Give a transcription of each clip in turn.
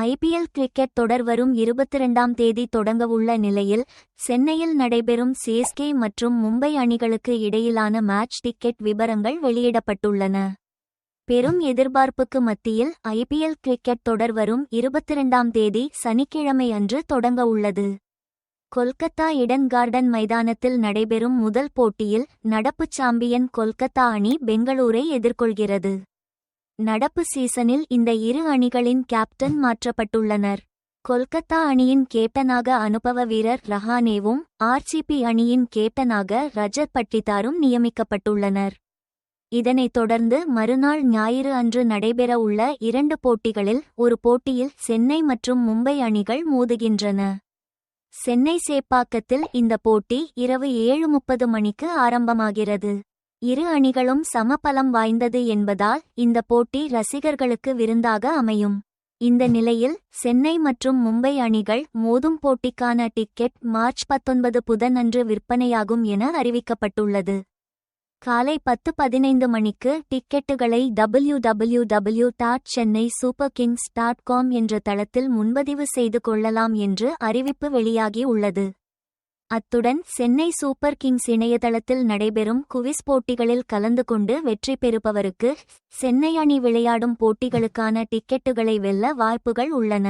IPL cricket தொடர் வரும் இருபத்திரண்டாம் தேதி தொடங்கவுள்ள நிலையில் சென்னையில் நடைபெறும் சிஎஸ்கே மற்றும் மும்பை அணிகளுக்கு இடையிலான மேட்ச் டிக்கெட் விவரங்கள் வெளியிடப்பட்டுள்ளன. பெரும் எதிர்பார்ப்புக்கு மத்தியில் ஐபிஎல் கிரிக்கெட் தொடர் வரும் இருபத்திரண்டாம் தேதி சனிக்கிழமை அன்று தொடங்க உள்ளது. கொல்கத்தா இடன் கார்டன் மைதானத்தில் நடைபெறும் முதல் போட்டியில் நடப்பு சாம்பியன் கொல்கத்தா அணி பெங்களூரை எதிர்கொள்கிறது. நடப்பு சீசனில் இந்த இரு அணிகளின் கேப்டன் மாற்றப்பட்டுள்ளனர். கொல்கத்தா அணியின் கேப்டனாக அனுபவ வீரர் ரஹானேவும் ஆர்சிபி அணியின் கேப்டனாக ரஜத் பட்டிதாரும் நியமிக்கப்பட்டுள்ளனர். இதனைத் தொடர்ந்து மறுநாள் ஞாயிறு அன்று நடைபெற உள்ள இரண்டு போட்டிகளில் ஒரு போட்டியில் சென்னை மற்றும் மும்பை அணிகள் மோதுகின்றன. சென்னை சேப்பாக்கத்தில் இந்த போட்டி இரவு ஏழு முப்பது மணிக்கு ஆரம்பமாகிறது. இரு அணிகளும் சமபலம் வாய்ந்தது என்பதால் இந்த போட்டி ரசிகர்களுக்கு விருந்தாக அமையும். இந்த நிலையில் சென்னை மற்றும் மும்பை அணிகள் மோதும் போட்டிக்கான டிக்கெட் மார்ச் பத்தொன்பது புதனன்று விற்பனையாகும் என அறிவிக்கப்பட்டுள்ளது. காலை பத்து பதினைந்து மணிக்கு டிக்கெட்டுகளை W W W dot Chennai super kings dot com என்ற தளத்தில் முன்பதிவு செய்து கொள்ளலாம் என்று அறிவிப்பு வெளியாகி உள்ளது. அத்துடன் சென்னை சூப்பர் கிங்ஸ் இணையதளத்தில் நடைபெறும் குவிஸ் போட்டிகளில் கலந்து கொண்டு வெற்றி பெறுபவருக்கு சென்னை அணி விளையாடும் போட்டிகளுக்கான டிக்கெட்டுகளை வெல்ல வாய்ப்புகள் உள்ளன.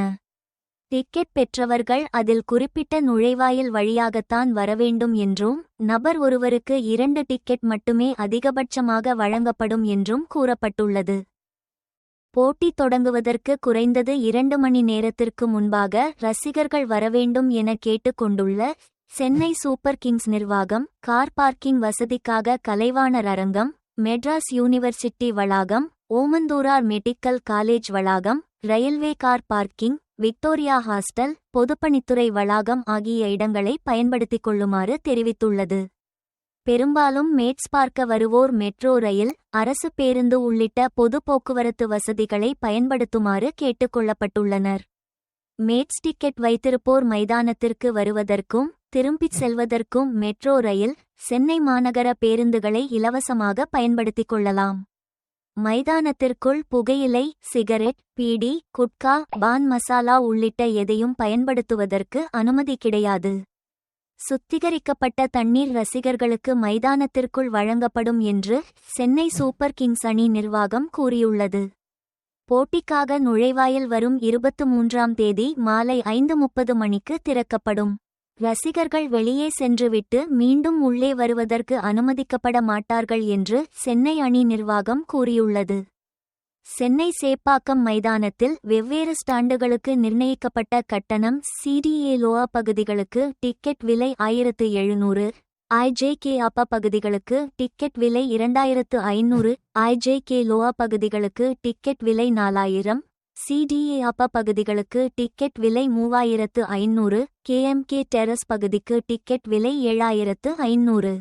டிக்கெட் பெற்றவர்கள் அதில் குறிப்பிட்ட நுழைவாயில் வழியாகத்தான் வரவேண்டும் என்றும் நபர் ஒருவருக்கு இரண்டு டிக்கெட் மட்டுமே அதிகபட்சமாக வழங்கப்படும் என்றும் கூறப்பட்டுள்ளது. போட்டி தொடங்குவதற்கு குறைந்தது இரண்டு மணி நேரத்திற்கு முன்பாக ரசிகர்கள் வரவேண்டும் என கேட்டுக் கொண்டுள்ள சென்னை சூப்பர் கிங்ஸ் நிர்வாகம் கார் பார்க்கிங் வசதிக்காக கலைவாணர் அரங்கம் மெட்ராஸ் யூனிவர்சிட்டி வளாகம் ஓமந்தூரார் மெடிக்கல் காலேஜ் வளாகம் railway car parking Victoria hostel பொதுப்பணித்துறை வளாகம் ஆகிய இடங்களை பயன்படுத்திக் கொள்ளுமாறு தெரிவித்துள்ளது. பெரும்பாலும் மேட்ஸ் பார்க்க வருவோர் மெட்ரோ ரயில் அரசு பேருந்து உள்ளிட்ட பொது போக்குவரத்து வசதிகளை பயன்படுத்துமாறு கேட்டுக்கொள்ளப்பட்டுள்ளனர் மேட்ஸ் டிக்கெட் வைத்திருப்போர் மைதானத்திற்கு வருவதற்கும் திரும்பிச் செல்வதற்கும் மெட்ரோ ரயில் சென்னை மாநகர பேருந்துகளை இலவசமாக பயன்படுத்திக் கொள்ளலாம். மைதானத்திற்குள் புகையிலை சிகரெட் பீடி குட்கா பான் மசாலா உள்ளிட்ட எதையும் பயன்படுத்துவதற்கு அனுமதி கிடையாது. சுத்திகரிக்கப்பட்ட தண்ணீர் ரசிகர்களுக்கு மைதானத்திற்குள் வழங்கப்படும் என்று சென்னை சூப்பர் கிங்ஸ் அணி நிர்வாகம் கூறியுள்ளது. போட்டிக்காக நுழைவாயில் வரும் இருபத்து மூன்றாம் தேதி மாலை ஐந்து முப்பது மணிக்கு திறக்கப்படும். ரசிகர்கள் வெளியே சென்றுவிட்டு மீண்டும் உள்ளே வருவதற்கு அனுமதிக்கப்பட மாட்டார்கள் என்று சென்னை அணி நிர்வாகம் கூறியுள்ளது. சென்னை சேப்பாக்கம் மைதானத்தில் வெவ்வேறு ஸ்டாண்டுகளுக்கு நிர்ணயிக்கப்பட்ட கட்டணம் சிடிஏ லோவா பகுதிகளுக்கு டிக்கெட் விலை ஆயிரத்து எழுநூறு ஐஜேகே அப்பா பகுதிகளுக்கு டிக்கெட் விலை இரண்டாயிரத்து ஐநூறு ஐஜேகே லோயா பகுதிகளுக்கு டிக்கெட் விலை நாலாயிரம் சிடிஏ அப்ப பகுதிகளுக்கு டிக்கெட் விலை மூவாயிரத்து ஐநூறு கேஎம்கே டெரஸ் பகுதிக்கு டிக்கெட் விலை ஏழாயிரத்து ஐநூறு.